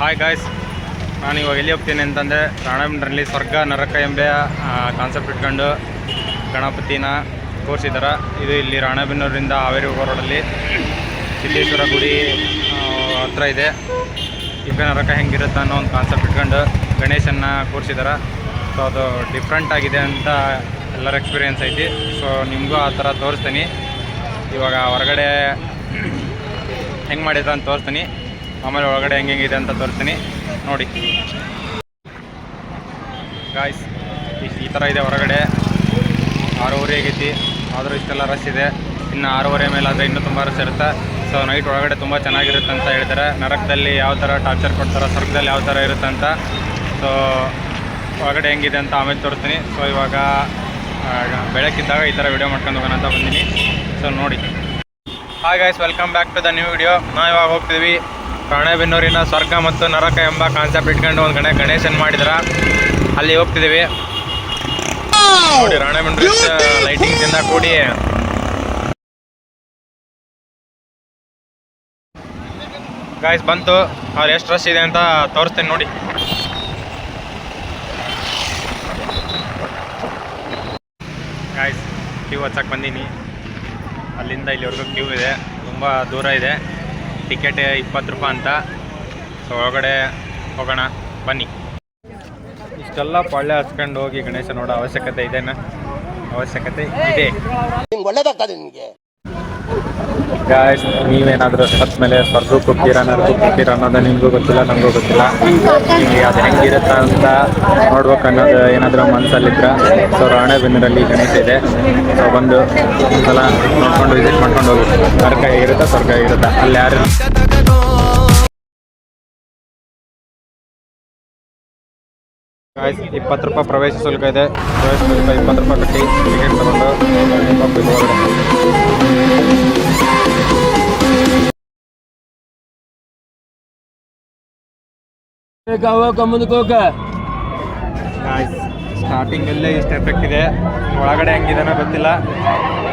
Hi guys ನಾನು ಇವಾಗ ಎಲ್ಲಿ ಹೋಗ್ತೀನಿ ಅಂತಂದರೆ ರಾಣಬೆನ್ನೂರಲ್ಲಿ ಸ್ವರ್ಗ, ನರಕ ಎಂಬೆಯ ಕಾನ್ಸೆಪ್ಟ್ ಇಟ್ಕೊಂಡು ಗಣಪತಿನ ತೋರಿಸಿದ್ದಾರೆ ಇದು ಇಲ್ಲಿ ರಾಣಬೆನ್ನೂರಿಂದ ಹಾವೇರಿ ರೋಡಲ್ಲಿ ಸಿದ್ದೇಶ್ವರ ಗುಡಿ ಹತ್ರ ಇದೆ. ಈಗ ನರಕ ಹೆಂಗಿರುತ್ತೆ ಅನ್ನೋ ಒಂದು ಕಾನ್ಸೆಪ್ಟ್ ಇಟ್ಕೊಂಡು ಗಣೇಶನ್ನ ಕೂರಿಸಿದ್ದಾರೆ ಸೊ ಅದು ಡಿಫ್ರೆಂಟ್ ಆಗಿದೆ ಅಂತ ಎಲ್ಲರ ಎಕ್ಸ್ಪೀರಿಯೆನ್ಸ್ ಐತಿ. ಸೊ ನಿಮಗೂ ಆ ಥರ ತೋರಿಸ್ತೀನಿ. ಇವಾಗ ಹೊರಗಡೆ ಹೆಂಗೆ ಮಾಡಿದ್ರು ಅಂತ ತೋರಿಸ್ತೀನಿ. ಆಮೇಲೆ ಒಳಗಡೆ ಹೆಂಗೆ ಹೆಂಗಿದೆ ಅಂತ ತೋರಿಸ್ತೀನಿ. ನೋಡಿ. ಗಾಯ್ಸ್ ಈ ಥರ ಇದೆ ಹೊರಗಡೆ. ಆರೂವರೆ ಆಗೈತಿ. ಆದರೂ ಇಷ್ಟೆಲ್ಲ ರಶ್ ಇದೆ. ಇನ್ನು ಆರೂವರೆ ಮೇಲೆ ಆದರೆ ಇನ್ನೂ ತುಂಬ ರಶ್ ಇರುತ್ತೆ. ಸೊ ನೈಟ್ ಒಳಗಡೆ ತುಂಬ ಚೆನ್ನಾಗಿರುತ್ತೆ ಅಂತ ಹೇಳ್ತಾರೆ ನರಕದಲ್ಲಿ ಯಾವ ಥರ ಟಾರ್ಚರ್ ಕೊಡ್ತಾರೆ, ಸ್ವರ್ಗದಲ್ಲಿ ಯಾವ ಥರ ಇರುತ್ತೆ ಅಂತ. ಸೊ ಒಳಗಡೆ ಹೆಂಗಿದೆ ಅಂತ ಆಮೇಲೆ ತೋರಿಸ್ತೀನಿ. ಸೊ ಇವಾಗ ಬೆಳಕಿದ್ದಾಗ ಈ ಥರ ವಿಡಿಯೋ ಮಾಡ್ಕೊಂಡು ಹೋಗೋಣ ಅಂತ ಬಂದೀನಿ. ಸೊ ನೋಡಿ. Hi guys welcome back to the new video ನಾವು ಇವಾಗ ಹೋಗ್ತೀವಿ ರಾಣೆಬೆನ್ನೂರಿನ ಸ್ವರ್ಗ ಮತ್ತು ನರಕ ಎಂಬ ಕಾನ್ಸೆಪ್ಟ್ ಇಟ್ಕೊಂಡು ಒಂದು ಗಣೆ ಗಣೇಶನ್ ಮಾಡಿದ್ರ. ಅಲ್ಲಿ ಹೋಗ್ತಿದ್ದೀವಿ ನೋಡಿ, ರಾಣೆಬೆನ್ನೂರು ಲೈಟಿಂಗ್ಸಿಂದ ಕೂಡಿ. ಗಾಯ್ಸ್ ಬಂತು. ಅವ್ರು ಎಷ್ಟು ರಶ್ ಇದೆ ಅಂತ ತೋರಿಸ್ತೀನಿ ನೋಡಿ. ಗಾಯ್ಸ್ ಹಚ್ಚಕ್ಕೆ ಬಂದೀನಿ. ಅಲ್ಲಿಂದ ಇಲ್ಲಿವರೆಗೂ ಕ್ಯೂ ಇದೆ. ತುಂಬ ದೂರ ಇದೆ. ಟಿಕೆಟ್ ಇಪ್ಪತ್ತು ರೂಪಾಯಿ ಅಂತ. ಸೊ ಒಳಗಡೆ ಹೋಗೋಣ. ಬನ್ನಿ. ಇಷ್ಟೆಲ್ಲ ಪಾಳ್ಯ ಹಚ್ಕೊಂಡು ಹೋಗಿ ಗಣೇಶ ನೋಡೋ ಅವಶ್ಯಕತೆ ಇದೆನಾ? ಅವಶ್ಯಕತೆ ಇದೆ. ಒಳ್ಳೇದಾಗ್ತದೆ ನಿಮಗೆ ಗಾಯ್ಸ್ ನೀವೇನಾದರೂ ಸತ್ ಮೇಲೆ ಸರ್ದು ಹೋಗ್ತೀರಾ ನರಕಕ್ಕೆ ಕೊಡ್ತೀರಾ ಅನ್ನೋದು ನಿಮಗೂ ಗೊತ್ತಿಲ್ಲ, ನಮಗೂ ಗೊತ್ತಿಲ್ಲ. ನಿಮಗೆ ಅದು ಹೆಂಗಿರುತ್ತೆ ಅಂತ ನೋಡ್ಬೇಕು ಅನ್ನೋದು ಏನಾದರೂ ಮನಸ್ಸಲ್ಲಿದ್ರೆ ಸೊ ರಾಣೆಬೆನ್ನೂರಲ್ಲಿ ಗಣೇಶ ಇದೆ. ಸೊ ಬಂದು ಒಂದ್ಸಲ ನೋಡ್ಕೊಂಡು ವಿಸಿಟ್ ಮಾಡ್ಕೊಂಡು ಹೋಗಿ. ಸರ್ಕ ಹೇಗಿರುತ್ತೆ ಸ್ವರ್ಗ ಹೇಗಿರುತ್ತೆ ಅಲ್ಲಿ ಯಾರು ಗಾಯ್ಸ್ ಇಪ್ಪತ್ತು ರೂಪಾಯಿ ಪ್ರವೇಶ ಶುಲ್ಕ ಇದೆ. ಪ್ರವೇಶ ಶುಲ್ಕ ಇಪ್ಪತ್ತು ರೂಪಾಯಿ ಕಟ್ಟಿ ಟಿಕೆಟ್ ತಗೊಂಡು ಅಲ್ಲೇ ಸ್ಟಾರ್ಟಿಂಗ್ ಸ್ಟಾರ್ಟಿಂಗಲ್ಲೇ ಇಷ್ಟು ಎಫೆಕ್ಟ್ ಇದೆ. ಒಳಗಡೆ ಹಂಗಿದೆ ಗೊತ್ತಿಲ್ಲ.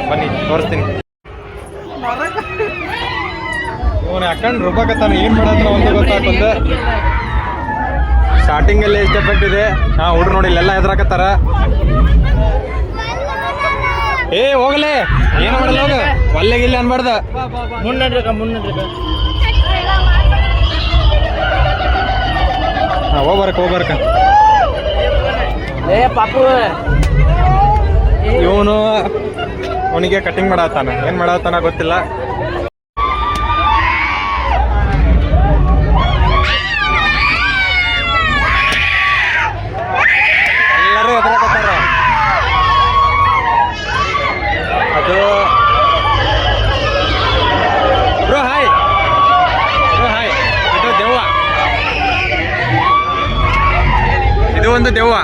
ಬನ್ನಿ ತೋರಿಸ್ತೀನಿ. ಇವನು ಹಾಕೊಂಡು ರುಬ್ಬಕತ್ತಾನ ಏನ್ ಮಾಡೋದ್ರ ಒಂದು ಗೊತ್ತಾಗಲ್ಲ ಸ್ಟಾರ್ಟಿಂಗ್ ಅಲ್ಲೇ ಇಷ್ಟು ಎಫೆಕ್ಟ್ ಇದೆ. ಹಾ ಹುಡ್ರು ನೋಡಿ ಇಲ್ಲೆಲ್ಲ ಎದ್ರಾಕತ್ತಾರ ಏ ಹೋಗ್ಲೇ. ಏನು ಮಾಡಲ್ಲ ಹೋಗ. ಒಲ್ಲೆಗಿಲ್ಲ ಅನ್ಬಾರ್ದ. ಮುನ್ನಡ್ರಕ ಮುನ್ನಡ್ರಕ ಹಾ ಹೋಗ್ಬರ್ಕ ಹೋಗ್ಬರ್ಕ ಏ ಪಾಪು. ಇವನು ಅವನಿಗೆ ಕಟಿಂಗ್ ಮಾಡತ್ತಾನ ಏನ್ ಮಾಡತ್ತಾನ ಗೊತ್ತಿಲ್ಲ ಎಲ್ಲರೂ ಎದುರಾಕತ್ತಾರ ಅದು ಬ್ರೋ ಹಾಯ್ ಬ್ರೋ ಹಾಯ್ ಇದು ದೆವ್ವ ಒಂದು ದೆವ್ವ.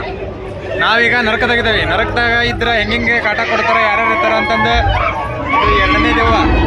ನಾವೀಗ ನರಕದಾಗಿದ್ದೇವೆ. ನರಕದಾಗ ಇದ್ರೆ ಹೆಂಗೆ ಕಾಟ ಕೊಡ್ತಾರೆ ಯಾರ್ಯಾರು ಇರ್ತಾರೆ ಅಂತಂದು ಎರಡನೇ ದೆವ್ವ.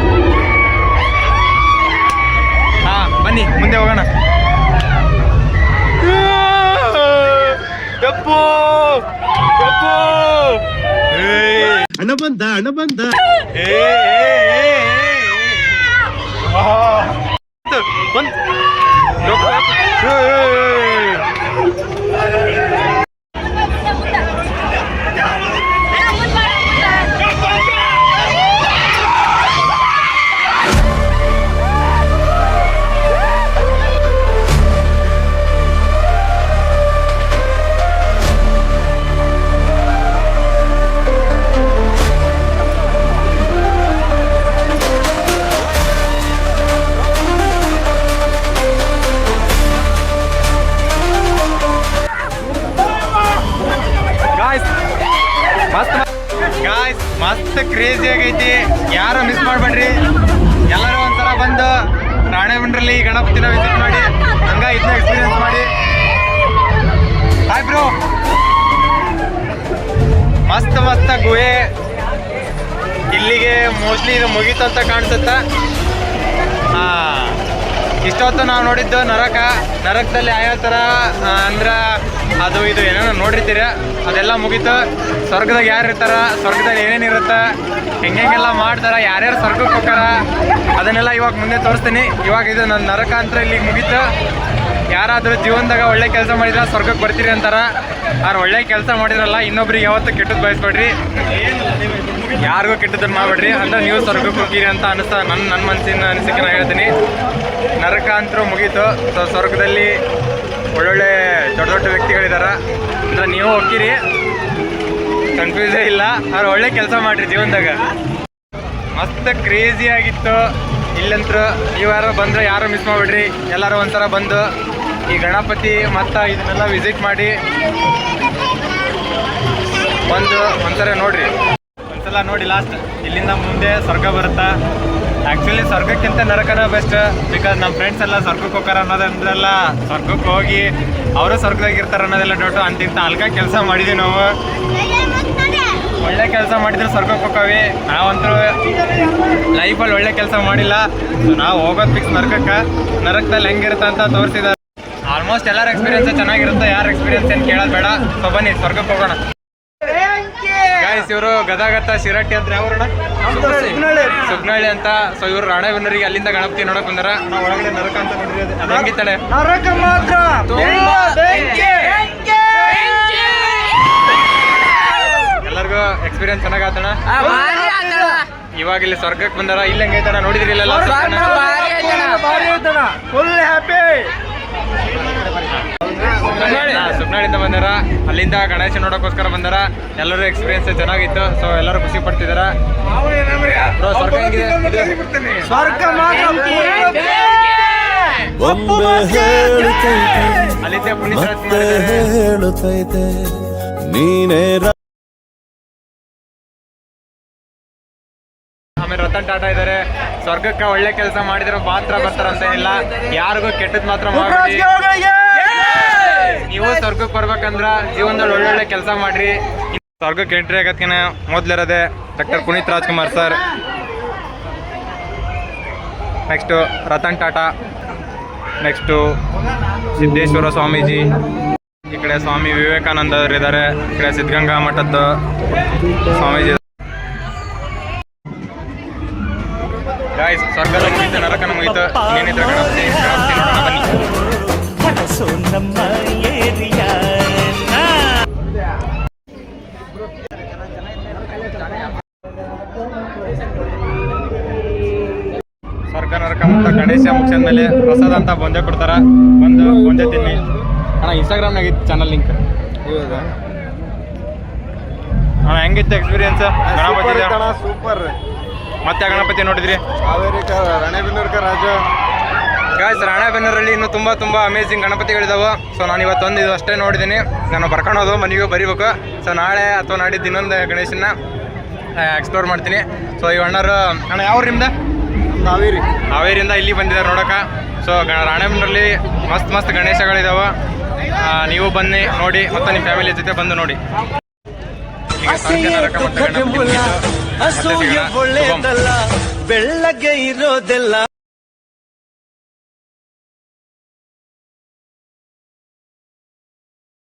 ಮಸ್ತ್ ಕ್ರೇಜಿ ಆಗೈತಿ. ಯಾರು ಮಿಸ್ ಮಾಡ್ಬೇಡ್ರಿ? ಎಲ್ಲರೂ ಒಂಥರ ಬಂದು ರಾಣೆಬೆನ್ನೂರಲ್ಲಿ ಗಣಪತಿನ ವಿಸಿಟ್ ಮಾಡಿ, ಹಂಗ ಇದನ್ನ ಎಕ್ಸ್ಪೀರಿಯನ್ಸ್ ಮಾಡಿ. ಹಾಯ್ ಬ್ರೋ ಮಸ್ತ್ ಮಸ್ತ ಗುಹೆ. ಇಲ್ಲಿಗೆ ಮೋಸ್ಟ್ಲಿ ಇದು ಮುಗೀತು ಅಂತ ಕಾಣಿಸುತ್ತ? ಇಷ್ಟೊತ್ತು ನಾವು ನೋಡಿದ್ದು ನರಕ, ನರಕದಲ್ಲಿ ಯಾವ ಥರ ಅಂದ್ರೆ ಅದು ಇದು ಏನೇನೋ ನೋಡಿರ್ತೀರ? ಅದೆಲ್ಲ ಮುಗೀತು. ಸ್ವರ್ಗದಾಗ ಯಾರು ಇರ್ತಾರ? ಸ್ವರ್ಗದಲ್ಲಿ ಏನೇನು ಇರುತ್ತೆ? ಹೆಂಗೆಲ್ಲ ಮಾಡ್ತಾರ? ಯಾರ್ಯಾರು ಸ್ವರ್ಗಕ್ಕೆ ಹೋಗ್ತಾರ? ಅದನ್ನೆಲ್ಲ ಇವಾಗ ಮುಂದೆ ತೋರಿಸ್ತೀನಿ. ಇವಾಗ ಇದು ನನ್ನ ನರಕ ಅಂತ ಇಲ್ಲಿಗೆ ಮುಗೀತು. ಯಾರಾದರೂ ಜೀವನದಾಗ ಒಳ್ಳೆ ಕೆಲಸ ಮಾಡಿದ್ರೆ ಸ್ವರ್ಗಕ್ಕೆ ಬರ್ತೀರಿ ಅಂತಾರ. ಅವ್ರು ಒಳ್ಳೆ ಕೆಲಸ ಮಾಡಿದ್ರಲ್ಲ, ಇನ್ನೊಬ್ರಿಗೆ ಯಾವತ್ತೂ ಕೆಟ್ಟದ್ದು ಬಯಸ್ಬೇಡ್ರಿ. ಯಾರಿಗೂ ಕೆಟ್ಟದನ್ನು ಮಾಡಬೇಡ್ರಿ. ಅಂದ್ರೆ ನೀವು ಸ್ವರ್ಗಕ್ಕೆ ಹೋಗಿರಿ ಅಂತ ಅನಿಸ್ತಾ ನನ್ನ ನನ್ನ ಮನಸ್ಸಿನ ಅನಿಸಿಕೆ ನಾನು ಹೇಳ್ತೀನಿ. ನರಕ ಅಂತರೂ ಮುಗೀತು. ಸೊ, ಸ್ವರ್ಗದಲ್ಲಿ ಒಳ್ಳೊಳ್ಳೆ ದೊಡ್ಡ ದೊಡ್ಡ ವ್ಯಕ್ತಿಗಳಿದ್ದಾರೆ ಅಂದ್ರೆ ನೀವು ಹೋಗಿರಿ ಕನ್ಫ್ಯೂಸೇ ಇಲ್ಲ. ಅವ್ರು ಒಳ್ಳೆ ಕೆಲಸ ಮಾಡ್ರಿ ಜೀವನದಾಗ. ಮಸ್ತ್ ಕ್ರೇಜಿ ಆಗಿತ್ತು. ಇಲ್ಲಂತ್ರ ನೀವು ಯಾರೋ ಬಂದ್ರೆ ಯಾರು ಮಿಸ್ ಮಾಡ್ಬಿಡ್ರಿ. ಎಲ್ಲರೂ ಒಂಥರ ಬಂದು ಈ ಗಣಪತಿ ಮತ್ತು ಇದನ್ನೆಲ್ಲ ವಿಸಿಟ್ ಮಾಡಿ ಬಂದು ಒಂಥರ ನೋಡ್ರಿ. ಒಂದ್ಸಲ ನೋಡಿ ಲಾಸ್ಟ್ ಇಲ್ಲಿಂದ ಮುಂದೆ ಸ್ವರ್ಗ ಬರುತ್ತಾ? ಆ್ಯಕ್ಚುಲಿ ಸ್ವರ್ಗಕ್ಕಿಂತ ನರಕನ ಬೆಸ್ಟ್ ಬಿಕಾಸ್ ನಮ್ಮ ಫ್ರೆಂಡ್ಸ್ ಎಲ್ಲ ಸ್ವರ್ಗಕ್ಕೆ ಹೋಗಾರ ಅನ್ನೋದಂದ್ರೆಲ್ಲ ಸ್ವರ್ಗಕ್ಕೆ ಹೋಗಿ ಅವರು ಸ್ವರ್ಗದಾಗಿರ್ತಾರೆ ಅನ್ನೋದೆಲ್ಲ ಡೌಟು ಅಂತಿಂತ ಅಲ್ಗ ಕೆಲಸ ಮಾಡಿದ್ವಿ ನಾವು. ಒಳ್ಳೆ ಕೆಲಸ ಮಾಡಿದ್ರೆ ಸ್ವರ್ಗಕ್ಕೆ ಹೋಗವಿ ನಾವಂತೂ ಲೈಫಲ್ಲಿ ಒಳ್ಳೆ ಕೆಲಸ ಮಾಡಿಲ್ಲ. ಸೊ ನಾವು ಹೋಗೋದು ಫಿಕ್ಸ್ ನರಕಕ್ಕೆ. ನರಕದಲ್ಲಿ ಹೆಂಗಿರುತ್ತೆ ಅಂತ ತೋರಿಸಿದ್ದಾರೆ. ಆಲ್ಮೋಸ್ಟ್ ಎಲ್ಲರ ಎಕ್ಸ್ಪೀರಿಯನ್ಸ್ ಚೆನ್ನಾಗಿರುತ್ತೆ. ಯಾರ ಎಕ್ಸ್ಪೀರಿಯನ್ಸ್ ಏನು ಕೇಳೋದು ಬೇಡ. ಸೊ ಬನ್ನಿ, ಸ್ವರ್ಗಕ್ಕೆ ಹೋಗೋಣ. ಗಾಯ್ಸ್ ಇವರು ಗದಗತ್ತ ಶಿರಟ್ಟಿ ಅಂತ ಯಾವ ಸುಗ್ನಳ್ಳಿ. ಅಂತ. ಸೊ ಇವರು ರಾಣೆಬೆನ್ನೂರಿಗೆ ಅಲ್ಲಿಂದ ಗಣಪತಿ ನೋಡಕ್ ಬಂದಾರ. ಒಳಗಡೆ ನರಕ ಅಂತ ಹೆಂಗಿತ್ತಾಳೆ ನರಕ ಮಾತ್ರ. ಎಲ್ಲರಿಗೂ ಎಕ್ಸ್ಪೀರಿಯನ್ಸ್ ಚೆನ್ನಾಗಣ ಇವಾಗ ಇಲ್ಲಿ ಸ್ವರ್ಗಕ್ಕೆ ಬಂದಾರ. ಇಲ್ಲಿ ಹೆಂಗೈತಣ ನೋಡಿದ್ರಿ ಐತಣ ಫುಲ್ ಹ್ಯಾಪಿ ಹಾ, ಸುಬ್ನಾಳಿಂದ ಬಂದಾರ. ಅಲ್ಲಿಂದ ಗಣೇಶ ನೋಡೋಕ್ಕೋಸ್ಕರ ಬಂದಾರ. ಎಲ್ಲರೂ ಎಕ್ಸ್ಪೀರಿಯನ್ಸ್ ಚೆನ್ನಾಗಿತ್ತು. ಸೊ ಎಲ್ಲರೂ ಖುಷಿ ಪಡ್ತಿದಾರ. ಅಲ್ಲಿಂದ. ಹೇಳುತ್ತೈತೆ. ನೀನೇ ಆಮೇಲೆ ರತನ್ ಟಾಟಾ ಇದಾರೆ ಸ್ವರ್ಗಕ್ಕೆ ಒಳ್ಳೆ ಕೆಲಸ ಮಾಡಿದ್ರೆ ಮಾತ್ರ ಬರ್ತಾರಂತ ಇಲ್ಲ ಯಾರಿಗೂ ಕೆಟ್ಟದ್ ಮಾತ್ರ ಮಾಡಿ ನೀವು ಸ್ವರ್ಗಕ್ಕೆ ಬರ್ಬೇಕಂದ್ರ ಜೀವನದಲ್ಲಿ ಒಳ್ಳೊಳ್ಳೆ ಕೆಲಸ ಮಾಡ್ರಿ. ಸ್ವರ್ಗಕ್ಕೆ ಎಂಟ್ರಿ ಆಗತ್ಕಿನ ಮೊದ್ಲಿರೋದೆ doctor Puneeth Rajkumar sir next Ratan Tata. Next Siddeshwara Swamiji. ಈ ಕಡೆ ಸ್ವಾಮಿ ವಿವೇಕಾನಂದ ಅವರು ಇದ್ದಾರೆ ಈ ಕಡೆ ಸಿದ್ಧಗಂಗಾ ಮಠದ ಸ್ವಾಮೀಜಿ. ಗಾಯ್ಸ್ ಸ್ವರ್ಗದ ಮುಗಿತು ನರಕನ ಮುಗಿತು ಏನಿದ್ರೆ ಗಣಪತಿ ಗಣಪತಿ ನೋಡೋಣ ಬನ್ನಿ ಗಣೇಶ ಮುಗಿಸಿದ ಮೇಲೆ ಪ್ರಸಾದ ಅಂತ ಬಂದೆ ಕೊಡ್ತಾರ. ಬಂದು ಬೊಂದೆ ತಿನ್ನಿ. ಅಣ್ಣ ಇನ್ಸ್ಟಾಗ್ರಾಮ್ನಾಗ ಇತ್ತು ಚಾನಲ್ ಲಿಂಕ್ ಅಣ್ಣ ಹೆಂಗಿತ್ತು ಎಕ್ಸ್ಪೀರಿಯನ್ಸ್ ಗಣಪತಿ ಸೂಪರ್ ಮತ್ತೆ ಗಣಪತಿ ನೋಡಿದ್ರಿ? ರಾಣೆಬೆನ್ನೂರ್ಕ ರಾಜ. ಗಾಯ್ಸ್ ರಾಣೆಬೆನ್ನೂರಲ್ಲಿ ಇನ್ನೂ ತುಂಬ ತುಂಬ ಅಮೇಝಿಂಗ್ ಗಣಪತಿಗಳಿದಾವೆ. ಸೊ ನಾನು ಇವತ್ತು ಒಂದು ಇದು ಅಷ್ಟೇ ನೋಡಿದ್ದೀನಿ ನಾನು ಬರ್ಕೊಳೋದು ಮನೆಗೆ ಬರಿಬೇಕು. ಸೊ ನಾಳೆ ಅಥವಾ ನಾಡಿದ್ದು ಇನ್ನೊಂದು ಗಣೇಶನ ಎಕ್ಸ್ಪ್ಲೋರ್ ಮಾಡ್ತೀನಿ. ಸೊ ಈ ಅಣ್ಣರು ಅಣ್ಣ ಯಾವ ನಿಮ್ದು? ಹಾವೇರಿ ಹಾವೇರಿಯಿಂದ ಇಲ್ಲಿ ಬಂದಿದ್ದಾರೆ ನೋಡೋಕೆ. ಸೊ ರಾಣೆಬೆನ್ನೂರಲ್ಲಿ ಮಸ್ತ್ ಮಸ್ತ್ ಗಣೇಶಗಳಿದಾವೆ. ನೀವು ಬನ್ನಿ ನೋಡಿ ಮತ್ತು ನಿಮ್ಮ ಫ್ಯಾಮಿಲಿ ಜೊತೆ ಬಂದು ನೋಡಿ. ಬೆಳ್ಳಗೆ ಇರೋದೆಲ್ಲ.